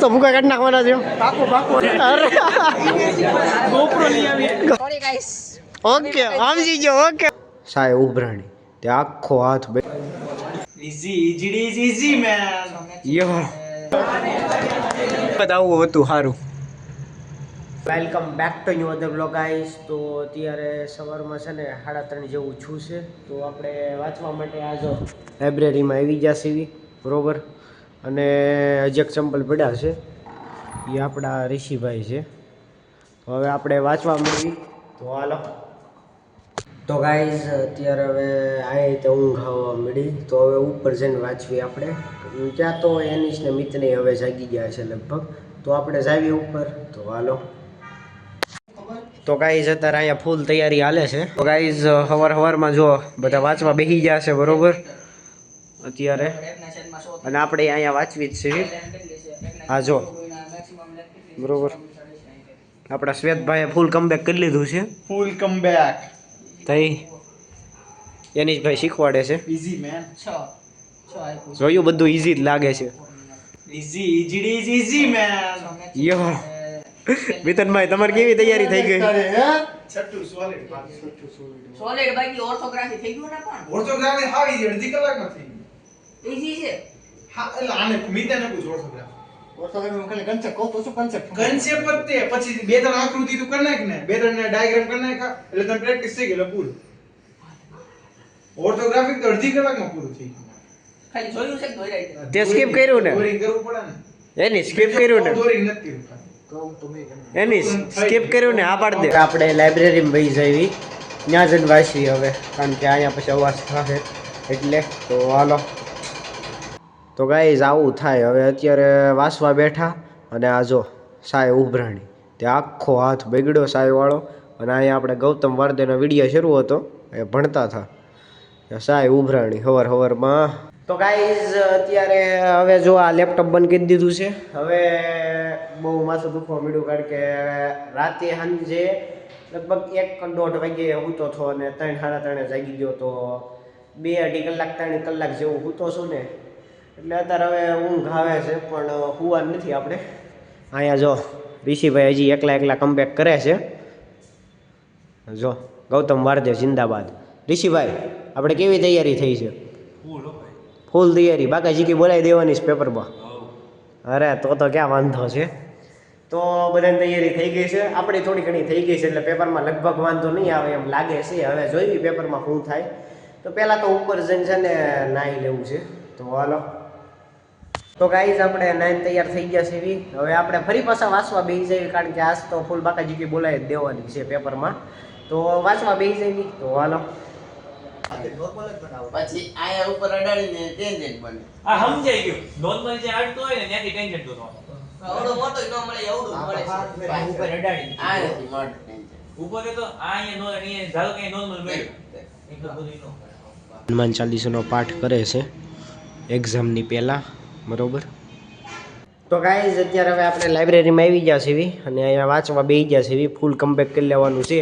તો ભૂકા કાઢી નાખવાના છે. અરે. સોરી ગાઈસ ઓકે સમજી ગયો ઓકે. સાય ઉભરાણી. તે આખો હાથ બે ઇઝી ઇઝી ઇઝી મેન. યો. આવું હતું સારું welcome back to new other blog ice તો અત્યારે સવારમાં છે ને સાડા ત્રણ જેવું છું છે. તો આપણે વાંચવા માટે આજો લાઇબ્રેરીમાં આવી જશે એવી બરોબર? અને હજી ચંપલ પડ્યા છે. એ આપણા ઋષિભાઈ છે. હવે આપણે વાંચવા મળી તો હાલો. તો ગાઈઝ અત્યારે હવે આ તો ઊંઘ આવવા મળી તો હવે ઉપર જઈને વાંચવી આપણે. ત્યાં તો એનીશ ને મિતને હવે જાગી ગયા છે લગભગ. તો આપણે જાવી ઉપર. તો હાલો. તો ગાઈઝ અત્યારે અહીંયા ફૂલ તૈયારી હાલે છે. તો ગાઈઝ સવાર સવારમાં જો બધા વાંચવા બેસી ગયા છે બરોબર. અત્યારે. અને આપણે અહીંયા વાંચવી જ છે. હા જો. બરોબર. આપણા શ્વેતભાઈએ ફૂલ કમબેક કરી લીધું છે. Full એની જ ભાઈ શીખવાડે છે. Easy, મેન જોયું બધું ઈઝી જ લાગે છે. Easy, EGD is easy man yo. મિતનભાઈ તમારી કેવી તૈયારી થઈ ગઈ? છઠ્ઠું સોલિડ સોલિડ બાકી ઓર્થોગ્રાફી થઈ ગયું ને પણ? ઓર્થોગ્રાફી હાવી છે, અડધી કલાકમાં થઈ ગયું. ઈઝી છે. હા, એટલે આને મીતાને પૂછ orthography. Concept જ તે, પછી બે ત્રણ આકૃતિ તું કરી નાખ ને. બે ત્રણ ડાયાગ્રામ કરી નાખ. એટલે તને પ્રેક્ટિસ થઈ ગઈ પૂરું. ઓર્થોગ્રાફિક તો અડધી કલાકમાં પૂરું થઈ ગયું. ખાલી જોયું છે દોરાઈ તે skip કર્યું ને? Drawing કરવું પડે ને. એની સ્કીપ કર્યું ને? Drawing નથી એની સ્કીપ કર્યું ને આ પાડ દે. આપણે લાઇબ્રેરીમાં વહી જવી ત્યાં જઈને વાંચવી હવે કારણ કે અહીંયા પછી અવાજ થશે. એટલે તો હાલો. તો ગાઈઝ આવું થાય. હવે અત્યારે વાસવા બેઠા અને આ જો સાય ઉભરાણી. તે આખો હાથ બગડ્યો સાયવાળો અને અહીંયા આપણે ગૌતમ વાર્દેનો વીડિયો શરૂ હતો. એ ભણતા હતા. સાય ઉભરાણી હવર હવરમાં. તો ગાઈઝ અત્યારે હવે જો આ લેપટોપ બંધ કરી દીધું છે. હવે બહુ માથું દુખવા મળ્યું કારણ કે રાતે સાંજે લગભગ એક દોઢ વાગે સૂતો હતો અને ત્રણ, સાડા ત્રણે જાગી ગયો તો બે અઢી કલાક, ત્રણ કલાક જેવું સૂતો છું ને એટલે અત્યારે હવે ઊંઘ આવે છે પણ હુવા નથી આપણે. અહીંયા જો ઋષિભાઈ હજી એકલા એકલા કમબેક કરે છે. જો ગૌતમ વારદેવ જિંદાબાદ. ઋષિભાઈ આપણે કેવી તૈયારી થઈ છે? ફૂલ તૈયારી. બાકી જીકી બોલાવી દેવાની છે પેપરમાં અરે તો તો ક્યાં વાંધો છે? તો બધાની તૈયારી થઈ ગઈ છે. આપણી થોડી ઘણી થઈ ગઈ છે એટલે પેપરમાં લગભગ વાંધો નહીં આવે એમ લાગે છે. હવે જોઈએ પેપરમાં શું થાય. તો પહેલાં તો ઉપર જઈને છે ને નાહી લેવું છે. તો હાલો. તો ગાઈઝ આપણે નાઈન તૈયાર થઈ ગયા છે એવી હવે આપણે ફરી પાછા વાંચવા બેસી જઈએ કારણ કે આજ તો ફૂલ બાકાજી કી બોલાવી દેવાની છે પેપરમાં તો વાંચવા બેસી જઈએ તો હાલો. પછી આયા ઉપર અડાડીને ટેન્જન્ટ બને. આ સમજાઈ ગયું. નોર્મલ જે આડતું હોય ને ત્યાંથી ટેન્શન દૂર આવડો મોટો ન મળે એવડું મળે ઉપર અડાડી આ નથી મોટો ટેન્જન્ટ ઉપર તો આ અહીંયા નો અહીંયા ધારો કે નોર્મલ મળ્યું. એટલું બધું ન હનુમાન ચાલીસાનો પાઠ કરે છે. એક્ઝામની પહેલાં બરોબર. તો ગાઈઝ અત્યારે હવે આપણે લાઇબ્રેરીમાં આવી ગયા છીએ અને અહીંયા વાંચવા બેસી ગયા છીએ ફૂલ કમબેક કરી લેવાનું છે.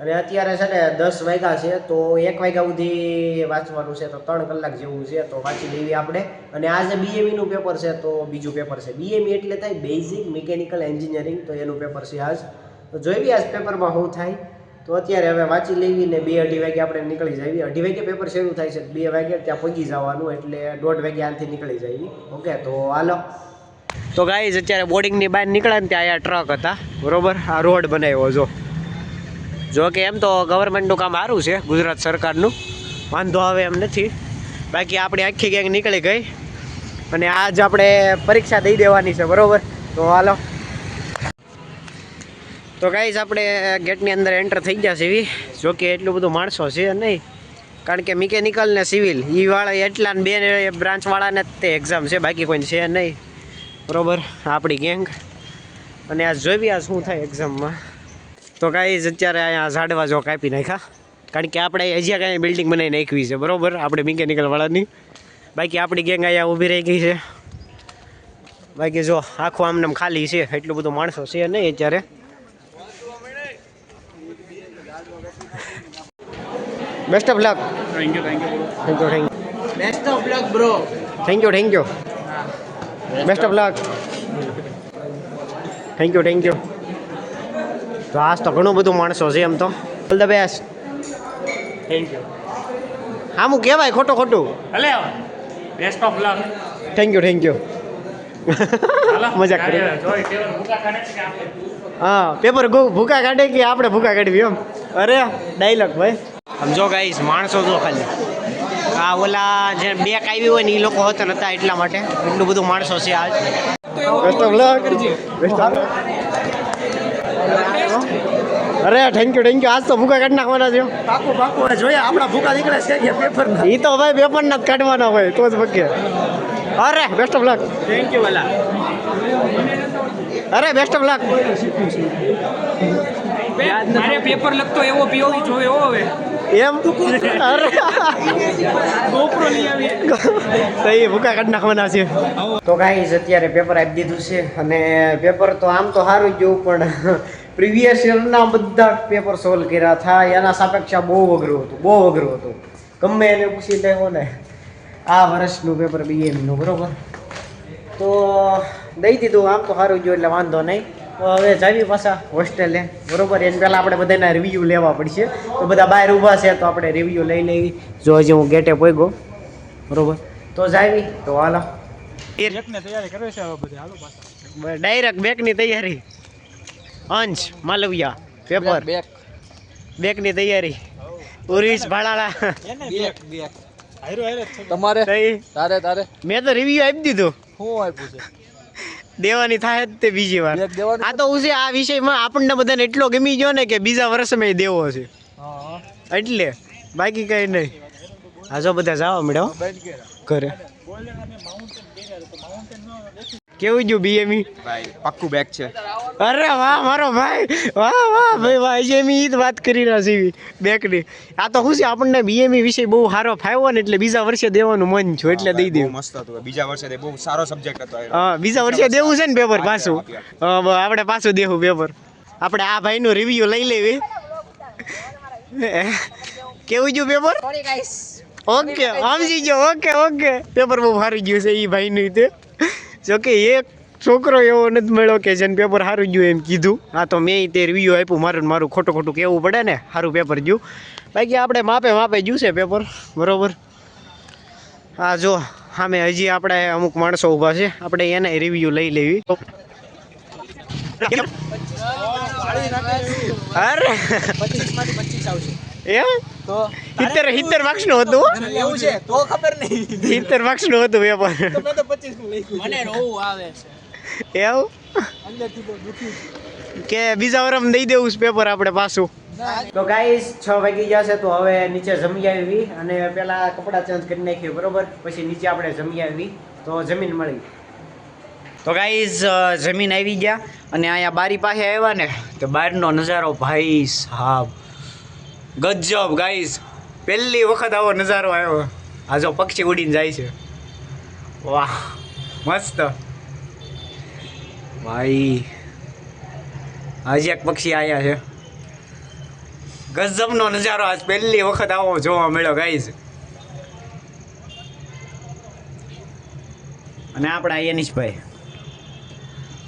અને અત્યારે છે ને દસ વાગ્યા છે, તો એક વાગ્યા સુધી વાંચવાનું છે, તો ત્રણ કલાક જેવું છે, તો વાંચી લેવી આપણે. અને આજે બીએમઈનું પેપર છે, તો બીજું પેપર છે. બીએમઈ એટલે થાય બેઝિક મિકેનિકલ એન્જિનિયરિંગ તો એનું પેપર છે આજ. તો જોઈએ આજ પેપરમાં શું થાય? તો અત્યારે હવે વાંચી લેવી ને બે અઢી વાગે આપણે નીકળી જઈએ. અઢી વાગે પેપર શરૂ થાય છે બે વાગે ત્યાં પહોંચી જવાનું એટલે દોઢ વાગે આનથી નીકળી જઈએ. ઓકે, તો હાલો. તો ગાઈઝ અત્યારે બોર્ડિંગની બહાર નીકળ્યા ને ત્યાં અહીંયા ટ્રક હતા. બરોબર? આ રોડ બનાવ્યો, જો. જો કે એમ તો ગવર્મેન્ટનું કામ સારું છે, ગુજરાત સરકારનું. વાંધો આવે એમ નથી. બાકી આપણી આખી ગેંગ નીકળી ગઈ. અને આજ આપણે પરીક્ષા દઈ દેવાની છે, બરોબર? તો હાલો. તો ગાઈઝ આપણે ગેટની અંદર એન્ટર થઈ ગયા છે જો કે એટલું બધું માણસો છે નહીં. કારણ કે મિકેનિકલ ને સિવિલ એ વાળા એટલા બે બ્રાન્ચવાળાને જ તે એક્ઝામ છે. બાકી કોઈ છે નહીં. બરાબર? આપણી ગેંગ અને આ જોઈ આ શું થાય એક્ઝામમાં તો ગાઈઝ અત્યારે અહીંયા ઝાડવા જો કાપી નાખ્યા. કારણ કે આપણે હજી કાંઈ બિલ્ડિંગ બનાવી નાખવી છે. બરોબર? આપણે મિકેનિકલવાળાની બાકી આપણી ગેંગ અહીંયા ઊભી રહી ગઈ છે. બાકી જો, આખું આમને ખાલી છે. એટલું બધું માણસો છે નહીં અત્યારે. Best of luck thank you thank you thank you thank best of luck bro thank you thank you best of luck thank you thank you તો આજ તો ઘણું બધું માણસો છે એમ તો. All the best thank you આમ કહેવાય ખોટું ખોટું. ભલે best of luck thank you thank you મજાક કરી. હા પેપર ભૂકા કાઢે કે આપણે ભૂકા કાઢવી એમ? અરે ડાયલોગ ભાઈ. આમ જો ગાઈસ માણસો જો ખાલી. આ ઓલા જે બેક આવી હોય ને એ લોકો હોતા નતા એટલા માટે. એટલું બધું માણસો છે આજ બેસ્ટ ઓફ લક અરે થેન્ક યુ થેન્ક યુ આજ તો ભૂકા કાઢી નાખવાના છે. પાકું પાકું જોઈએ આપણા ભૂકા નીકળે છે પેપર એ તો ભાઈ પેપરના જ કાઢવાના હોય તો જ ભગે અરે best of luck thank you વાલા. અરે બેસ્ટ ઓફ લક મારે પેપર લખતો એવો પીઓ જોયો હવે. એમ? અરે. ગોપરો લઈ આવી તો એ ભૂકા કાઢ નાખવાના છે. તો ગાઈઝ અત્યારે પેપર આપી દીધું છે અને પેપર તો આમ તો સારું જ પણ પ્રીવિયસ યરના બધા પેપર સોલ્વ કર્યા હતા. એના સાપેક્ષા બહુ અઘરું હતું, બહુ અઘરું હતું. ગમે એને પૂછી લેવો ને આ વર્ષનું પેપર બીએમનું, બરોબર? તો દઈ દીધું, આમ તો સારું જો એટલે વાંધો નહીં. હવે જાવી પાછા હોસ્ટેલે. બરોબર એની પહેલાં આપણે બધાના રિવ્યૂ લેવા પડશે. તો બધા બહાર ઊભા છે તો આપણે રિવ્યૂ લઈ લેવી જો હજી હું ગેટે પહોંચ્યો બરોબર? તો જાવી. તો હાલો. એકને તૈયારી કરે છે હવે બધી. હાલો પાછા. ડાયરેક્ટ બેકની તૈયારી. અંશ માલવિયા પેપર. બેકની તૈયારી. ઉરીશ ભાડાળા બેક બેક. તમારે? તારે તારે? મેં તો રિવ્યૂ આપી દીધું. શું આપ્યું છે? દેવાની થાય તે બીજી વાર. આ તો હું આ વિષયમાં આપણને બધાને એટલો ગમી ગયો ને કે બીજા વર્ષ મેં દેવો છે. એટલે બાકી કઈ નહીં. હાજો જો બધા જાઓ મેડમ. ઘરે. કેવું જો બીએમઈ ભાઈ પાક્કું બેક છે. અરે વાહ મારો ભાઈ. વાહ વાહ ભાઈ વાહ મેં જ વાત કરી રહ્યા છીએ બેકની આ તો ખુશી આપણને બીએમઈ વિશે બહુ સારો ફાવ્યો ને એટલે બીજા વર્ષે દેવાનું મન છું એટલે દઈ દેવું મસ્ત હતું. બીજા વર્ષે બહુ સારો સબ્જેક્ટ હતો હા બીજા વર્ષે દેવું છે ને પેપર પાછું હા આપણે પાછું દેવું પેપર આપણે આ ભાઈનું રિવ્યુ લઈ લેવી. કેવું જો પેપર ઓકે સમજી ગયો. ઓકે ઓકે પેપર બહુ સારું ગયું છે એ ભાઈનું તે. જોકે એક છોકરો એવો નથી મળ્યો કે જેને પેપર સારું ગયું એમ કીધું. હા તો મેં તે રિવ્યુ આપ્યું મારું મારું ખોટું ખોટું કહેવું પડે ને સારું પેપર ગયું. બાકી આપણે માપે માપે ગયું છે પેપર બરાબર? હા જો સામે હજી આપણે અમુક માણસો ઊભા છે. આપણે એને રિવ્યુ લઈ લેવી. અરે! એમ? સિત્તેર સિત્તેર માર્ક્સનું હતું? એવું છે તો ખબર નહીં. સિત્તેર માર્ક્સનું હતું પેપર મેં તો 25 નું લખ્યું મને રોવું આવે છે. એવું? અંદરથી બહુ દુખી કે બીજા વરમ દઈ દેવું છે પેપર આપણે પાછું. તો ગાઈસ છ વાગી ગયા છે તો હવે નીચે જમી આવી અને પેલા કપડાં ચેન્જ કરી નાખ્યું બરોબર? પછી નીચે આપણે જમી આવી. તો જમીન મળી. તો ગાઈઝ જમીન આવી ગયા અને અહીંયા બારી પાસે આવ્યા ને તો બહારનો નજારો ભાઈ સાહેબ ગજબ ગાઈસ પહેલી વખત આવો નજારો આવ્યો. આ જો પક્ષી ઉડીને જાય છે. વાહ, મસ્ત. ભાઈ હજી એક પક્ષી આવ્યા છે. ગજબનો નજારો આજ પહેલી વખત આવો જોવા મળ્યો ગાઈઝ અને આપણા યનીશભાઈ.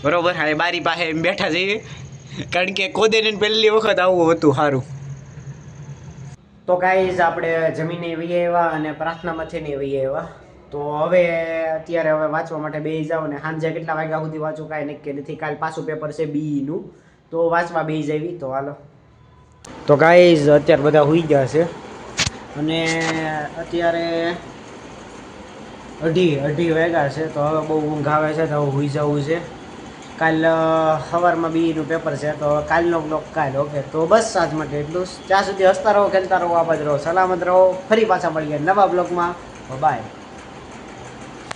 બરોબર હવે બારી પાસે એમ બેઠા જઈએ કારણ કે કોદેને પહેલી વખત આવું હતું સારું. તો ગાઈઝ આપણે જમીને વહી આવ્યા અને પ્રાર્થનામાંથી ને વહી આવ્યા તો હવે અત્યારે હવે વાંચવા માટે બે જાઓ ને સાંજે કેટલા વાગ્યા સુધી વાંચું કાંઈ નક્કી નથી. કાલ પાછું પેપર છે બીઈનું તો વાંચવા બે જવી. તો હાલો. તો ગાઈઝ અત્યારે બધા હોઈ ગયા છે. અને અત્યારે અઢી અઢી વાગ્યા છે. તો હવે બહુ ઊંઘ આવે છે તો હવે હોઈ જવું છે. કાલ સવારમાં બીનું પેપર છે, તો કાલનો બ્લોક કાલ ઓકે તો બસ આજ માટે એટલું જ. ત્યાં સુધી હસતા રહો, ખેલતા રહો આબાદ રહો, સલામત રહો. ફરી પાછા મળીએ નવા બ્લોગમાં બાય